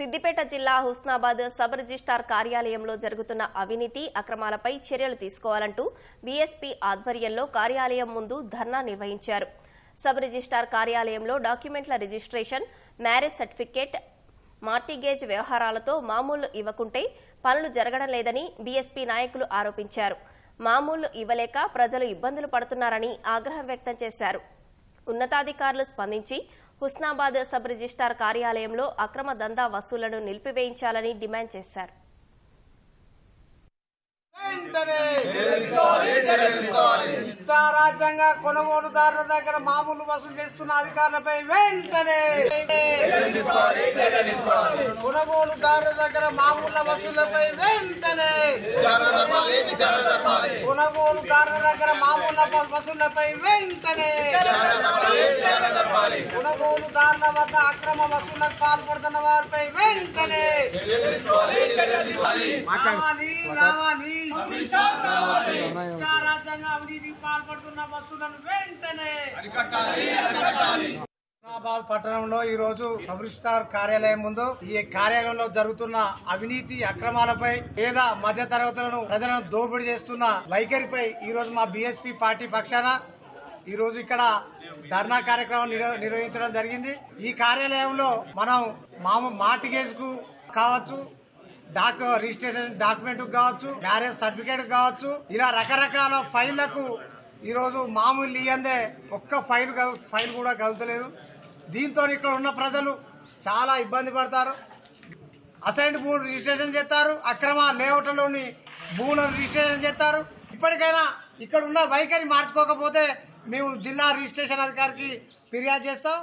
సిద్దిపేట జిల్లా Husnabad sub registrar కార్యాలయంలో జరుగుతున్న అవినీతి అక్రమాలపై చర్యలు తీసుకోవాలంటూ బీఎస్పీ ఆధ్వర్యంలో కార్యాలయం ముందు ధర్నా నిర్వహించారు. సబ్ రిజిస్టార్ కార్యాలయంలో డాక్యుమెంట్ల రిజిస్ట్రేషన్ మ్యారేజ్ సర్టిఫికేట్ మార్టిగేజ్ వ్యవహారాలతో మామూలు ఇవ్వకుంటే పనులు జరగడం లేదని బీఎస్పీ నాయకులు ఆరోపించారు. మామూలు ఇవ్వలేక ప్రజలు ఇబ్బందులు పడుతున్నారని ఆగ్రహం వ్యక్తం చేశారు. ఉన్నతాధికారులు స్పందించి హుస్నాబాద్ సబ్ రిజిస్టార్ కార్యాలయంలో అక్రమ దందా వసూళ్ళను నిలిపివేయించాలని డిమాండ్ చేశారు. రాజ్యాంగ కొనుగోలుదారుల దగ్గర మామూలు వసూలు చేస్తున్న అధికారులపై వెంటనే కొనుగోలుదారుల దగ్గర మామూల వసూళ్ళపై వెంటనే కొనుగోలుదారుల దగ్గర మామూల వసూళ్ళపై వెంటనే కొనుగోలుదారుల వద్ద అక్రమ వసూళ్ళకు పాల్పడుతున్న వారిపై వెంటనే రావాలి రావాలి. రాజ్యాంగ అవినీతికి పాల్పడుతున్న వస్తువులను వెంటనే హుస్నాబాద్ పట్టణంలో ఈ రోజు సబ్ రిజిస్టార్ కార్యాలయం ముందు ఈ కార్యాలయంలో జరుగుతున్న అవినీతి అక్రమాలపై పేద మధ్య తరగతులను ప్రజలను దోపిడీ చేస్తున్న వైఖరిపై ఈ రోజు మా బీఎస్పీ పార్టీ పక్షాన ఈరోజు ఇక్కడ ధర్నా కార్యక్రమం నిర్వహించడం జరిగింది. ఈ కార్యాలయంలో మనం మాము మార్టిగేజ్కు కావచ్చు డాక్ రిజిస్ట్రేషన్ డాక్యుమెంట్ కావచ్చు మ్యారేజ్ సర్టిఫికేట్ కావచ్చు ఇలా రకరకాల ఫైళ్ళకు ఈరోజు మామూలు ఇయ్యందే ఒక్క ఫైల్ ఫైల్ కూడా కలుతలేదు. దీంతో ఇక్కడ ఉన్న ప్రజలు చాలా ఇబ్బంది పడతారు. అసైన్డ్ భూములు రిజిస్ట్రేషన్ చేస్తారు. అక్రమ లేఅవుట్లలోని భూములను రిజిస్ట్రేషన్ చేస్తారు. ఇప్పటికైనా ఇక్కడ ఉన్న వైఖరి మార్చుకోకపోతే మేము జిల్లా రిజిస్ట్రేషన్ అధికారికి ఫిర్యాదు చేస్తాం.